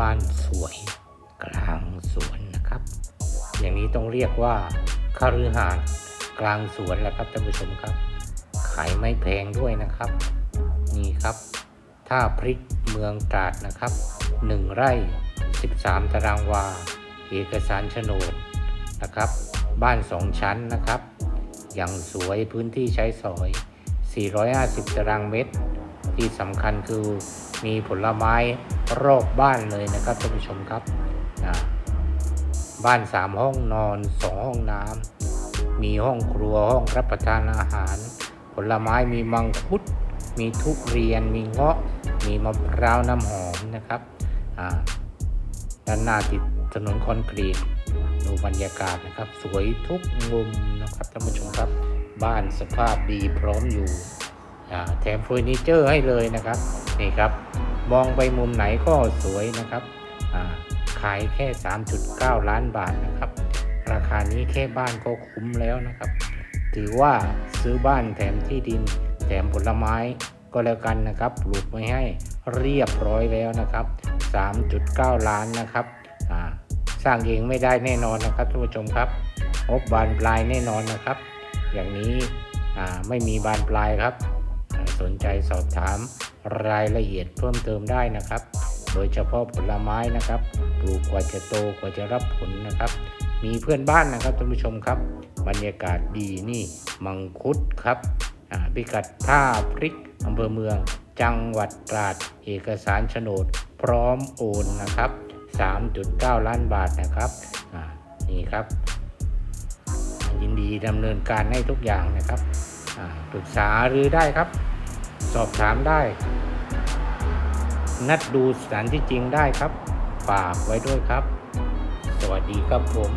บ้านสวยกลางสวนนะครับ อย่างนี้ต้องเรียกว่าคฤหานกลางสวนแล้วครับท่านผู้ชมครับ ขายไม่แพงด้วยนะครับ นี่ครับท่าพริกเมืองตราดนะครับ 1 ไร่ 13 ตารางวา เอกสารโฉนดนะครับ บ้าน 2 ชั้นนะครับ อย่างสวยพื้นที่ใช้สอย 450 ตารางเมตร ที่สำคัญคือมีผลไม้รอบบ้านเลยนะครับท่านผู้ชมครับอ่าบ้าน 3 ห้องนอน 2 ห้องน้ำมีห้องครัวห้องรับประทานอาหาร ผลไม้มีมังคุด มีทุเรียน มีเงาะ มีมะพร้าวน้ำหอมนะครับด้านหน้าติดถนนคอนกรีตดูบรรยากาศนะครับ สวยทุกมุมนะครับท่านผู้ชมครับ บ้านสภาพดีพร้อมอยู่ แถมเฟอร์นิเจอร์ให้เลยนะครับนี่ครับมองไปมุมไหนก็สวยนะครับขายแค่ 3.9 ล้านบาทนะครับ ราคานี้แค่บ้านก็คุ้มแล้วนะครับ ถือว่าซื้อบ้านแถมที่ดิน แถมผลไม้ก็แล้วกันนะครับปลูกไว้ให้เรียบร้อยแล้วนะครับ 3.9 ล้านนะครับสร้างเองไม่ได้แน่นอนนะครับท่านผู้ชมครับงบบานปลายแน่นอนนะครับ อย่างนี้ไม่มีบานปลายครับ สนใจสอบถามรายละเอียดเพิ่มเติมได้นะครับ โดยเฉพาะผลไม้นะครับ ปลูกกว่าจะโตกว่าจะรับผลนะครับ มีเพื่อนบ้านนะครับท่านผู้ชมครับ บรรยากาศดีนี่มังคุดครับพิกัดท่าพริกอำเภอเมือง จังหวัดตราด เอกสารโฉนด พร้อมโอนนะครับ 3.9 ล้านบาทนะครับนี่ครับยินดีดำเนินการให้ทุกอย่างนะครับปรึกษาหรือได้ครับ สอบถามได้ นัดดูสถานที่จริงได้ครับฝากไว้ด้วยครับ สวัสดีครับผม